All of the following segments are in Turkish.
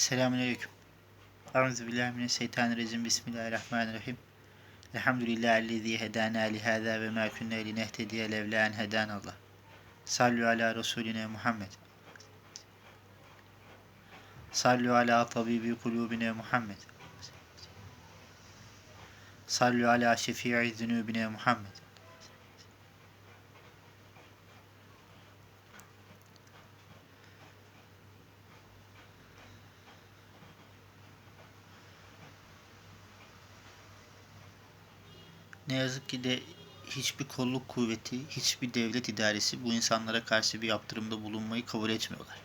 Selamünaleyküm. Euzubillahimineşşeytanirracim. Bismillahirrahmanirrahim. Elhamdülillahi hedana li hâzâ ve mâ künnâ linehtediye levlâ en hedânallah. Sallu ala Resuline Muhammed. Sallu ala tabibi kulubine Muhammed. Sallu ala şefii zünubine Muhammed. Ne yazık ki de hiçbir kolluk kuvveti, hiçbir devlet idaresi bu insanlara karşı bir yaptırımda bulunmayı kabul etmiyorlar.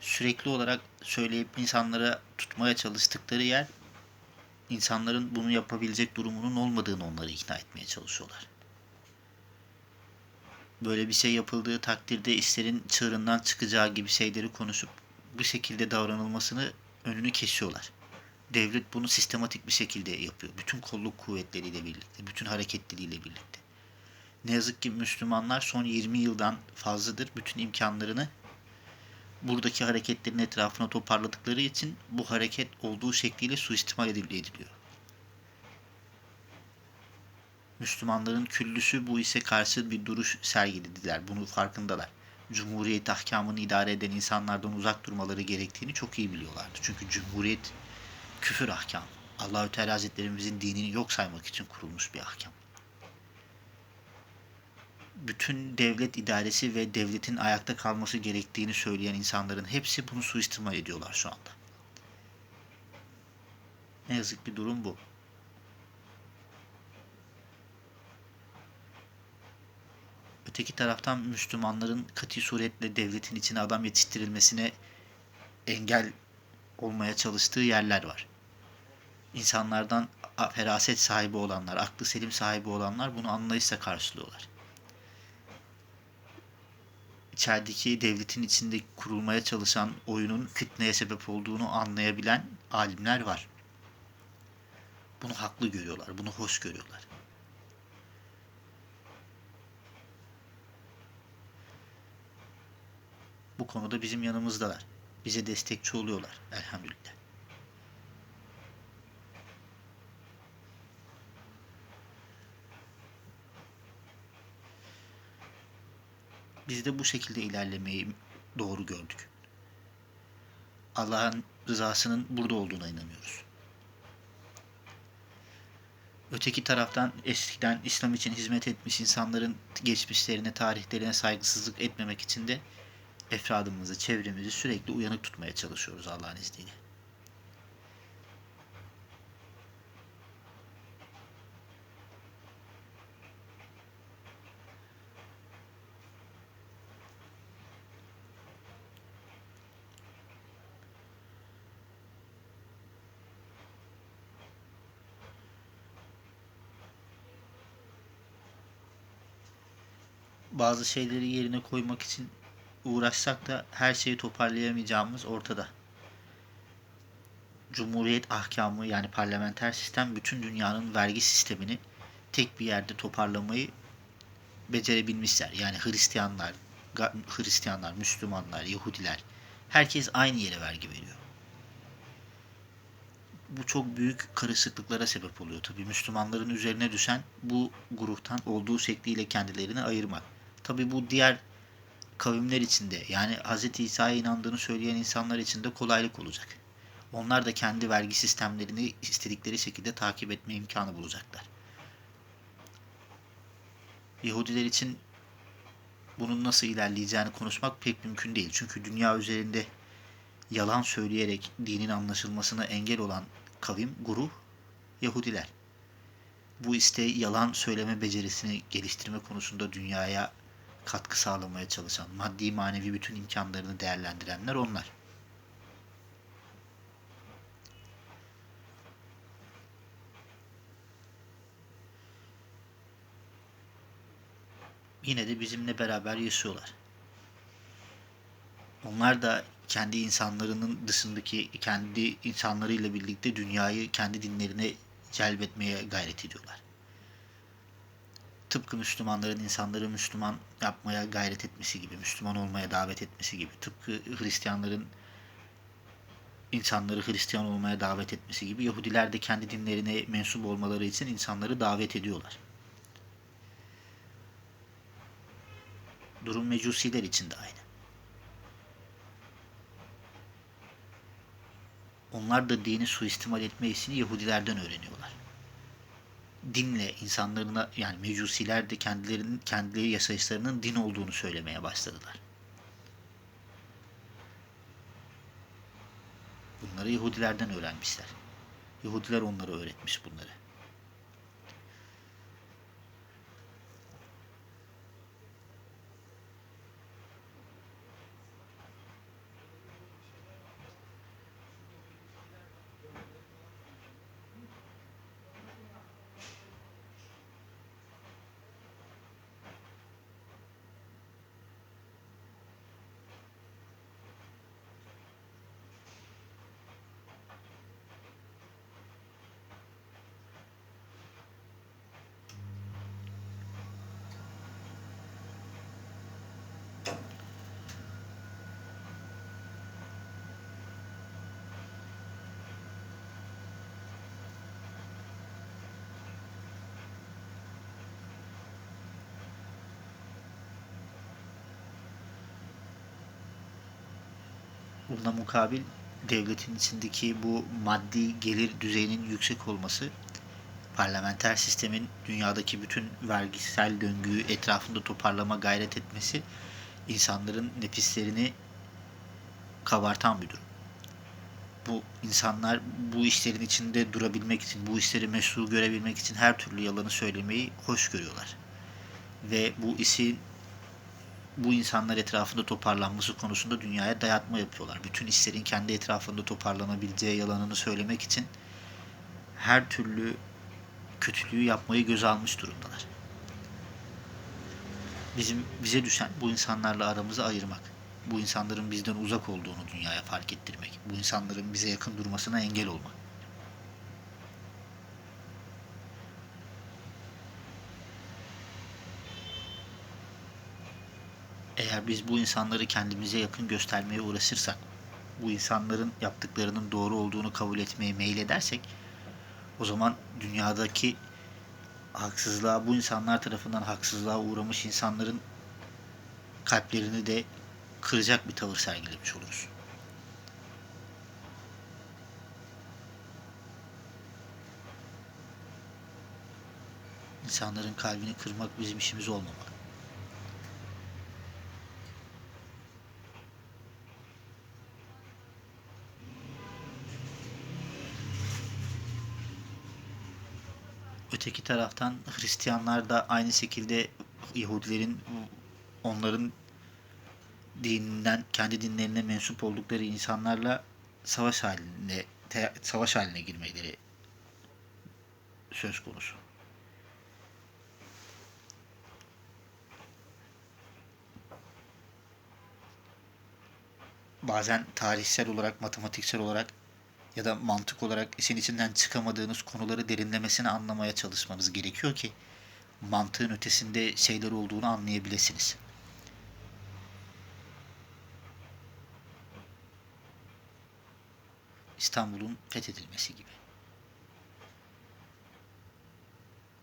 Sürekli olarak söyleyip insanlara tutmaya çalıştıkları yer, insanların bunu yapabilecek durumunun olmadığını onları ikna etmeye çalışıyorlar. Böyle bir şey yapıldığı takdirde işlerin çığırından çıkacağı gibi şeyleri konuşup bu şekilde davranılmasını önünü kesiyorlar devlet bunu sistematik bir şekilde yapıyor. Bütün kolluk kuvvetleriyle birlikte, bütün hareketleriyle birlikte. Ne yazık ki Müslümanlar son 20 yıldan fazladır bütün imkanlarını buradaki hareketlerin etrafına toparladıkları için bu hareket olduğu şekliyle suistimal ediliyor. Müslümanların küllüsü bu ise karşı bir duruş sergilediler. Bunu farkındalar. Cumhuriyet ahkamını idare eden insanlardan uzak durmaları gerektiğini çok iyi biliyorlardı. Çünkü Cumhuriyet küfür ahkam. Allahü Teala Hazretlerimizin dinini yok saymak için kurulmuş bir ahkam. Bütün devlet idaresi ve devletin ayakta kalması gerektiğini söyleyen insanların hepsi bunu suistimal ediyorlar şu anda. Ne yazık ki durum bu. Öteki taraftan Müslümanların kati suretle devletin içine adam yetiştirilmesine engel olmaya çalıştığı yerler var insanlardan feraset sahibi olanlar, aklı selim sahibi olanlar bunu anlayışla karşılıyorlar. İçerideki devletin içinde kurulmaya çalışan oyunun fitneye sebep olduğunu anlayabilen alimler var. Bunu haklı görüyorlar, bunu hoş görüyorlar. Bu konuda bizim yanımızdalar. Bize destekçi oluyorlar elhamdülillah. Biz de bu şekilde ilerlemeyi doğru gördük. Allah'ın rızasının burada olduğuna inanıyoruz. Öteki taraftan eskiden İslam için hizmet etmiş insanların geçmişlerine, tarihlerine saygısızlık etmemek için de efradımızı, çevremizi sürekli uyanık tutmaya çalışıyoruz Allah'ın izniyle. Bazı şeyleri yerine koymak için uğraşsak da her şeyi toparlayamayacağımız ortada. Cumhuriyet ahkamı yani parlamenter sistem bütün dünyanın vergi sistemini tek bir yerde toparlamayı becerebilmişler. Yani Hristiyanlar, Hristiyanlar, Müslümanlar, Yahudiler herkes aynı yere vergi veriyor. Bu çok büyük karışıklıklara sebep oluyor tabii. Müslümanların üzerine düşen bu gruptan olduğu şekliyle kendilerini ayırmak. Tabi bu diğer kavimler içinde yani Hz. İsa'ya inandığını söyleyen insanlar için de kolaylık olacak. Onlar da kendi vergi sistemlerini istedikleri şekilde takip etme imkanı bulacaklar. Yahudiler için bunun nasıl ilerleyeceğini konuşmak pek mümkün değil. Çünkü dünya üzerinde yalan söyleyerek dinin anlaşılmasına engel olan kavim, grup Yahudiler. Bu iste yalan söyleme becerisini geliştirme konusunda dünyaya katkı sağlamaya çalışan, maddi manevi bütün imkanlarını değerlendirenler onlar. Yine de bizimle beraber yaşıyorlar. Onlar da kendi insanlarının dışındaki kendi insanlarıyla birlikte dünyayı kendi dinlerine celbetmeye gayret ediyorlar tıpkı Müslümanların insanları Müslüman yapmaya gayret etmesi gibi, Müslüman olmaya davet etmesi gibi, tıpkı Hristiyanların insanları Hristiyan olmaya davet etmesi gibi Yahudiler de kendi dinlerine mensup olmaları için insanları davet ediyorlar. Durum mecusiler için de aynı. Onlar da dini suistimal etme işini Yahudilerden öğreniyorlar. Dinle insanlarına yani mecusiler de kendilerinin kendileri yaşayışlarının din olduğunu söylemeye başladılar. Bunları Yahudilerden öğrenmişler. Yahudiler onlara öğretmiş bunları. Buna mukabil devletin içindeki bu maddi gelir düzeyinin yüksek olması parlamenter sistemin dünyadaki bütün vergisel döngüyü etrafında toparlama gayret etmesi insanların nefislerini kabartan bir durum. Bu insanlar bu işlerin içinde durabilmek için, bu işleri meşru görebilmek için her türlü yalanı söylemeyi hoş görüyorlar. Ve bu işin bu insanlar etrafında toparlanması konusunda dünyaya dayatma yapıyorlar. Bütün işlerin kendi etrafında toparlanabileceği yalanını söylemek için her türlü kötülüğü yapmayı göze almış durumdalar. Bizim bize düşen bu insanlarla aramızı ayırmak. Bu insanların bizden uzak olduğunu dünyaya fark ettirmek. Bu insanların bize yakın durmasına engel olmak. Eğer biz bu insanları kendimize yakın göstermeye uğraşırsak, bu insanların yaptıklarının doğru olduğunu kabul etmeye meyil edersek, o zaman dünyadaki haksızlığa, bu insanlar tarafından haksızlığa uğramış insanların kalplerini de kıracak bir tavır sergilemiş oluruz. İnsanların kalbini kırmak bizim işimiz olmamalı. Öteki taraftan Hristiyanlar da aynı şekilde Yahudilerin onların dininden kendi dinlerine mensup oldukları insanlarla savaş haline te, savaş haline girmeleri söz konusu. Bazen tarihsel olarak, matematiksel olarak ya da mantık olarak işin içinden çıkamadığınız konuları derinlemesine anlamaya çalışmanız gerekiyor ki mantığın ötesinde şeyler olduğunu anlayabilirsiniz. İstanbul'un fethedilmesi gibi.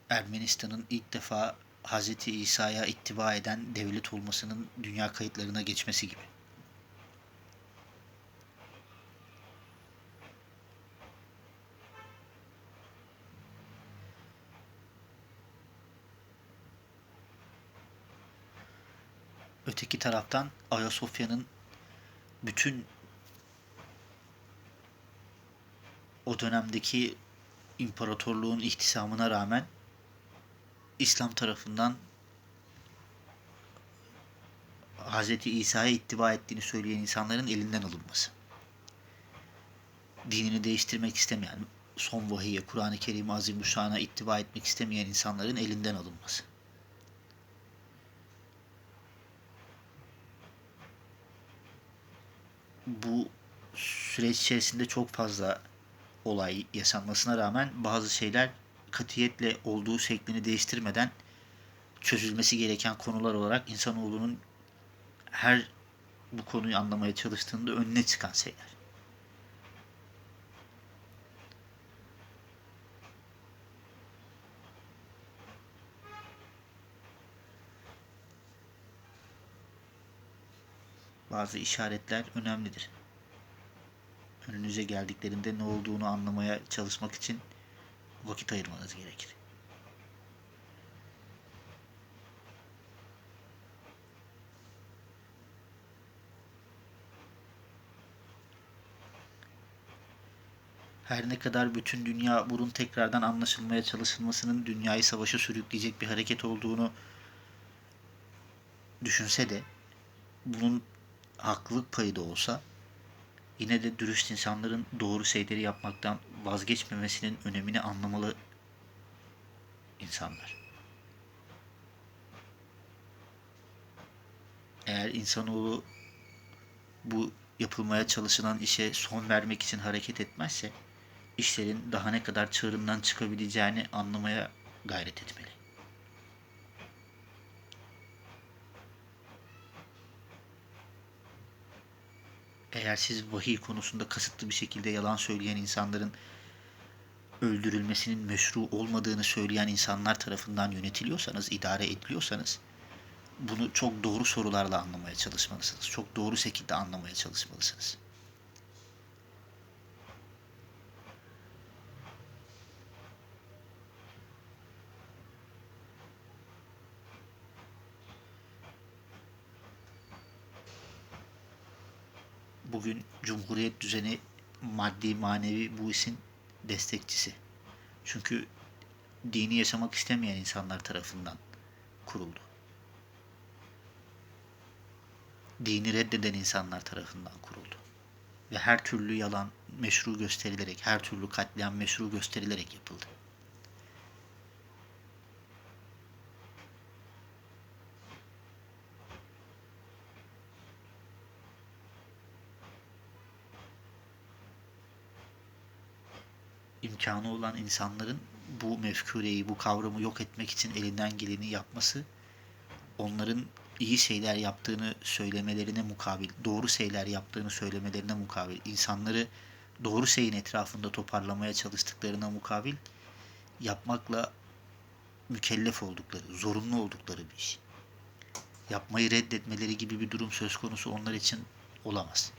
Ermenistan'ın ilk defa Hz. İsa'ya ittiba eden devlet olmasının dünya kayıtlarına geçmesi gibi. Öteki taraftan Ayasofya'nın bütün o dönemdeki imparatorluğun ihtisamına rağmen İslam tarafından Hz. İsa'ya ittiba ettiğini söyleyen insanların elinden alınması. Dinini değiştirmek istemeyen, son vahiye, Kur'an-ı Kerim Azimuşşan'a ittiba etmek istemeyen insanların elinden alınması. Bu süreç içerisinde çok fazla olay yaşanmasına rağmen bazı şeyler katiyetle olduğu şeklini değiştirmeden çözülmesi gereken konular olarak insanoğlunun her bu konuyu anlamaya çalıştığında önüne çıkan şeyler. Bazı işaretler önemlidir. Önünüze geldiklerinde ne olduğunu anlamaya çalışmak için vakit ayırmanız gerekir. Her ne kadar bütün dünya bunun tekrardan anlaşılmaya çalışılmasının dünyayı savaşa sürükleyecek bir hareket olduğunu düşünse de bunun haklılık payı da olsa yine de dürüst insanların doğru şeyleri yapmaktan vazgeçmemesinin önemini anlamalı insanlar. Eğer insanoğlu bu yapılmaya çalışılan işe son vermek için hareket etmezse işlerin daha ne kadar çığırından çıkabileceğini anlamaya gayret etmeli. Eğer siz vahiy konusunda kasıtlı bir şekilde yalan söyleyen insanların öldürülmesinin meşru olmadığını söyleyen insanlar tarafından yönetiliyorsanız, idare ediliyorsanız bunu çok doğru sorularla anlamaya çalışmalısınız. Çok doğru şekilde anlamaya çalışmalısınız. bugün cumhuriyet düzeni maddi manevi bu işin destekçisi. Çünkü dini yaşamak istemeyen insanlar tarafından kuruldu. Dini reddeden insanlar tarafından kuruldu. Ve her türlü yalan meşru gösterilerek, her türlü katliam meşru gösterilerek yapıldı. İmkanı olan insanların bu mefkureyi, bu kavramı yok etmek için elinden geleni yapması onların iyi şeyler yaptığını söylemelerine mukabil, doğru şeyler yaptığını söylemelerine mukabil, insanları doğru şeyin etrafında toparlamaya çalıştıklarına mukabil yapmakla mükellef oldukları, zorunlu oldukları bir iş. Yapmayı reddetmeleri gibi bir durum söz konusu onlar için olamaz.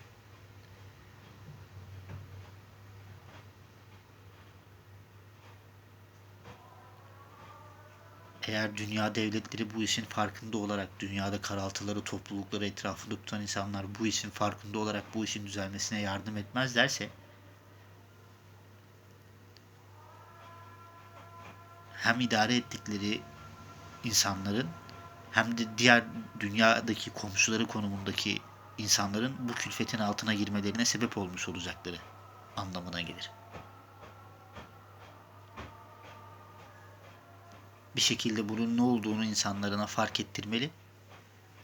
Eğer dünya devletleri bu işin farkında olarak dünyada karaltıları, toplulukları etrafında tutan insanlar bu işin farkında olarak bu işin düzelmesine yardım etmezlerse hem idare ettikleri insanların hem de diğer dünyadaki komşuları konumundaki insanların bu külfetin altına girmelerine sebep olmuş olacakları anlamına gelir. Bir şekilde bunun ne olduğunu insanlarına fark ettirmeli.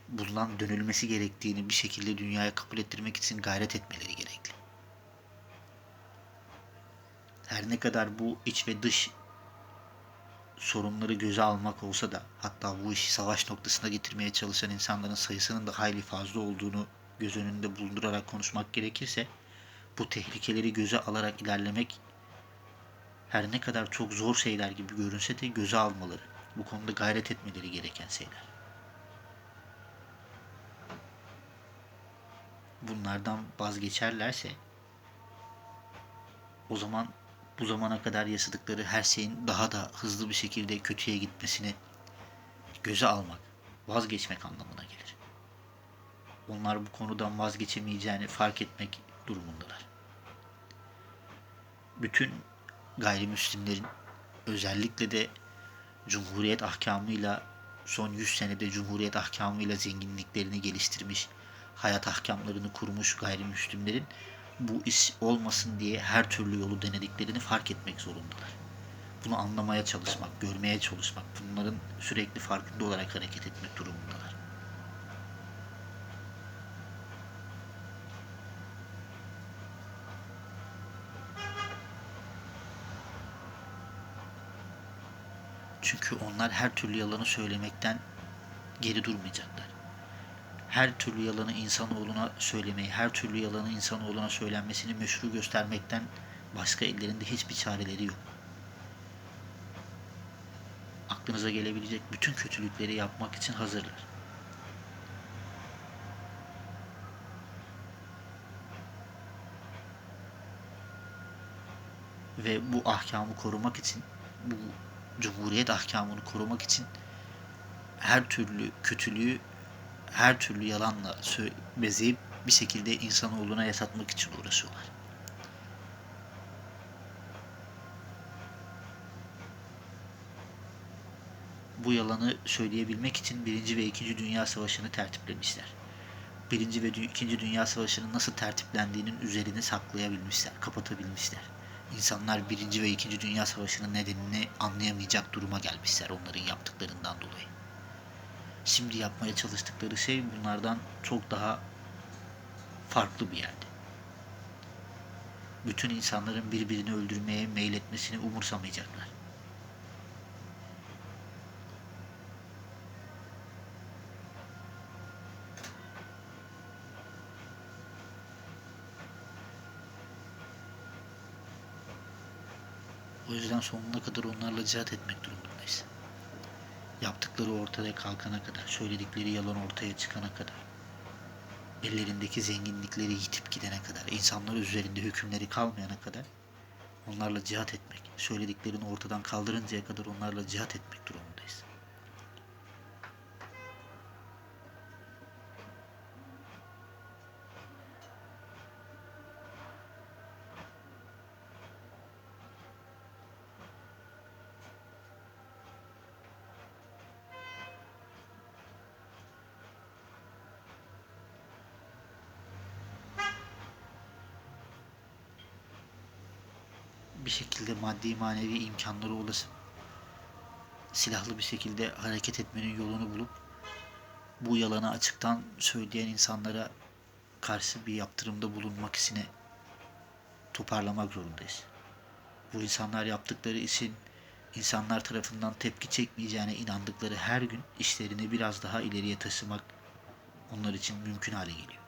Bundan dönülmesi gerektiğini bir şekilde dünyaya kabul ettirmek için gayret etmeleri gerekli. Her ne kadar bu iç ve dış sorunları göze almak olsa da hatta bu işi savaş noktasına getirmeye çalışan insanların sayısının da hayli fazla olduğunu göz önünde bulundurarak konuşmak gerekirse bu tehlikeleri göze alarak ilerlemek her ne kadar çok zor şeyler gibi görünse de göze almaları, bu konuda gayret etmeleri gereken şeyler. Bunlardan vazgeçerlerse o zaman bu zamana kadar yaşadıkları her şeyin daha da hızlı bir şekilde kötüye gitmesini göze almak, vazgeçmek anlamına gelir. Onlar bu konudan vazgeçemeyeceğini fark etmek durumundalar. Bütün gayrimüslimlerin özellikle de Cumhuriyet ahkamıyla son 100 senede Cumhuriyet ahkamıyla zenginliklerini geliştirmiş, hayat ahkamlarını kurmuş gayrimüslimlerin bu iş olmasın diye her türlü yolu denediklerini fark etmek zorundalar. Bunu anlamaya çalışmak, görmeye çalışmak, bunların sürekli farkında olarak hareket etmek durumundalar. Çünkü onlar her türlü yalanı söylemekten geri durmayacaklar. Her türlü yalanı insanoğluna söylemeyi, her türlü yalanı insanoğluna söylenmesini meşru göstermekten başka ellerinde hiçbir çareleri yok. Aklınıza gelebilecek bütün kötülükleri yapmak için hazırlar. Ve bu ahkamı korumak için bu cumhuriyet ahkamını korumak için her türlü kötülüğü, her türlü yalanla bezeyip bir şekilde insanoğluna yaşatmak için uğraşıyorlar. Bu yalanı söyleyebilmek için Birinci ve İkinci Dünya Savaşı'nı tertiplemişler. Birinci ve Dü- İkinci Dünya Savaşı'nın nasıl tertiplendiğinin üzerini saklayabilmişler, kapatabilmişler. İnsanlar Birinci ve İkinci Dünya Savaşı'nın nedenini anlayamayacak duruma gelmişler onların yaptıklarından dolayı. Şimdi yapmaya çalıştıkları şey bunlardan çok daha farklı bir yerde. Bütün insanların birbirini öldürmeye meyletmesini umursamayacaklar. Yüzden sonuna kadar onlarla cihat etmek durumundayız. Yaptıkları ortaya kalkana kadar, söyledikleri yalan ortaya çıkana kadar, ellerindeki zenginlikleri yitip gidene kadar, insanlar üzerinde hükümleri kalmayana kadar onlarla cihat etmek, söylediklerini ortadan kaldırıncaya kadar onlarla cihat etmek durumundayız. bir şekilde maddi manevi imkanları olası silahlı bir şekilde hareket etmenin yolunu bulup bu yalanı açıktan söyleyen insanlara karşı bir yaptırımda bulunmak isine toparlamak zorundayız. Bu insanlar yaptıkları işin insanlar tarafından tepki çekmeyeceğine inandıkları her gün işlerini biraz daha ileriye taşımak onlar için mümkün hale geliyor.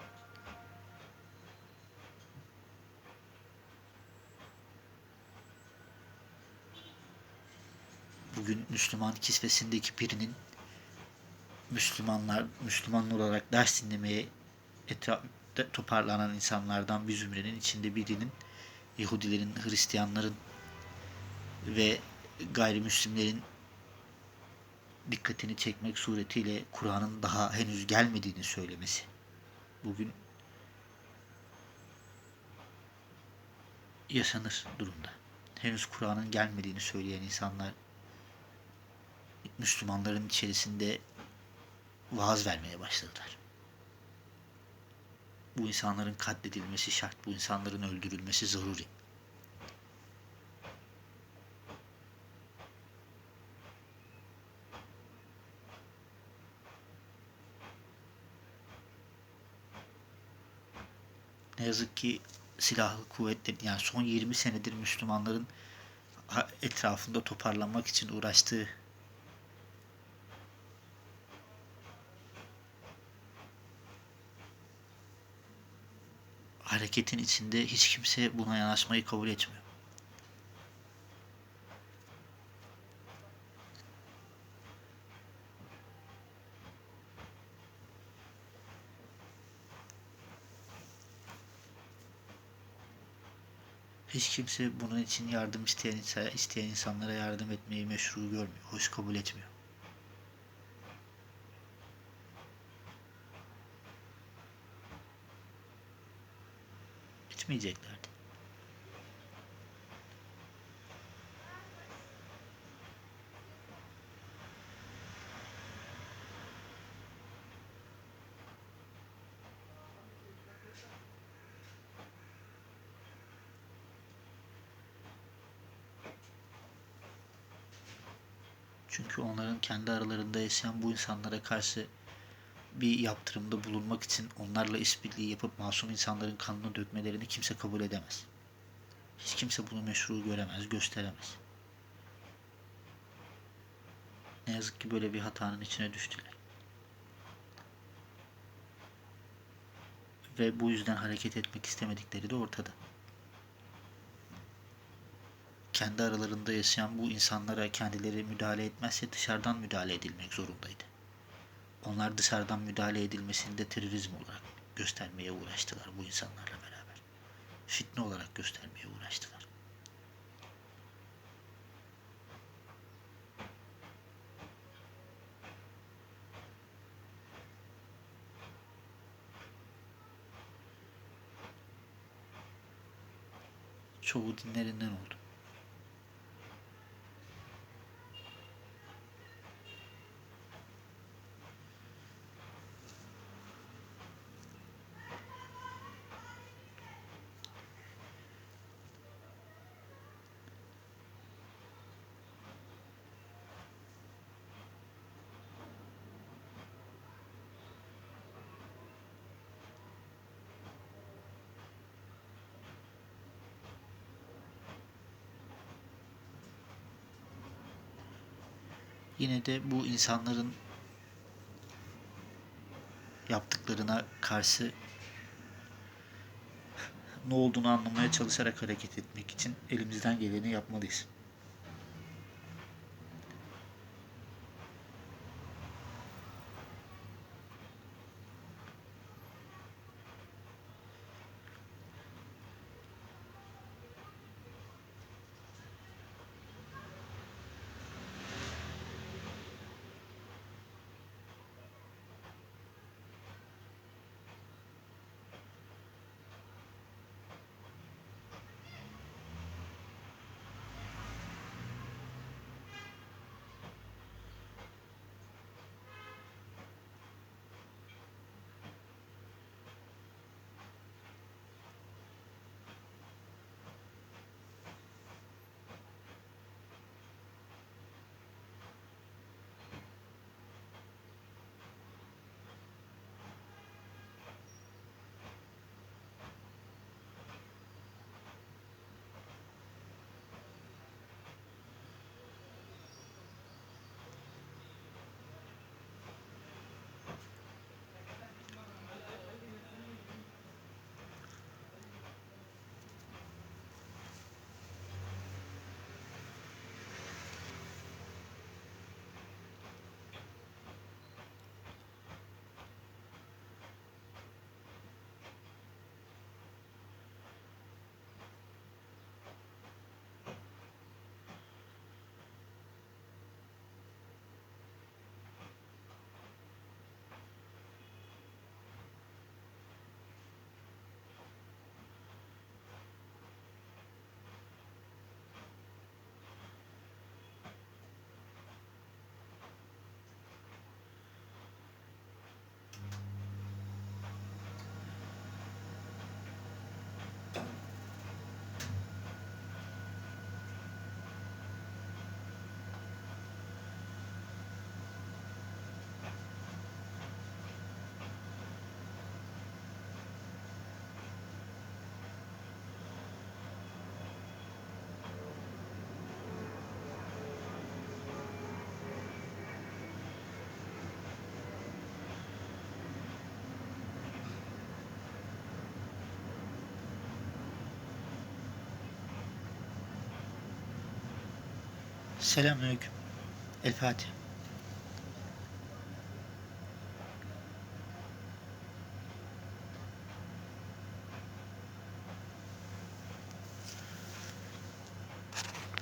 Bugün Müslüman kisvesindeki birinin Müslümanlar, Müslüman olarak ders dinlemeye etrafta toparlanan insanlardan bir zümrenin içinde birinin Yahudilerin, Hristiyanların ve gayrimüslimlerin dikkatini çekmek suretiyle Kur'an'ın daha henüz gelmediğini söylemesi. Bugün yaşanır durumda. Henüz Kur'an'ın gelmediğini söyleyen insanlar Müslümanların içerisinde vaaz vermeye başladılar. Bu insanların katledilmesi şart, bu insanların öldürülmesi zaruri. Ne yazık ki silahlı kuvvetlerin yani son 20 senedir Müslümanların etrafında toparlanmak için uğraştığı hareketin içinde hiç kimse buna yanaşmayı kabul etmiyor. Hiç kimse bunun için yardım isteyen, isteyen insanlara yardım etmeyi meşru görmüyor, hoş kabul etmiyor. Etmeyeceklerdi. Çünkü onların kendi aralarında yaşayan bu insanlara karşı bir yaptırımda bulunmak için onlarla işbirliği yapıp masum insanların kanını dökmelerini kimse kabul edemez. Hiç kimse bunu meşru göremez, gösteremez. Ne yazık ki böyle bir hatanın içine düştüler. Ve bu yüzden hareket etmek istemedikleri de ortada. Kendi aralarında yaşayan bu insanlara kendileri müdahale etmezse dışarıdan müdahale edilmek zorundaydı. Onlar dışarıdan müdahale edilmesini de terörizm olarak göstermeye uğraştılar bu insanlarla beraber. Fitne olarak göstermeye uğraştılar. Çoğu dinlerinden oldu. Yine de bu insanların yaptıklarına karşı ne olduğunu anlamaya çalışarak hareket etmek için elimizden geleni yapmalıyız. Selamünaleyküm. El Fatiha.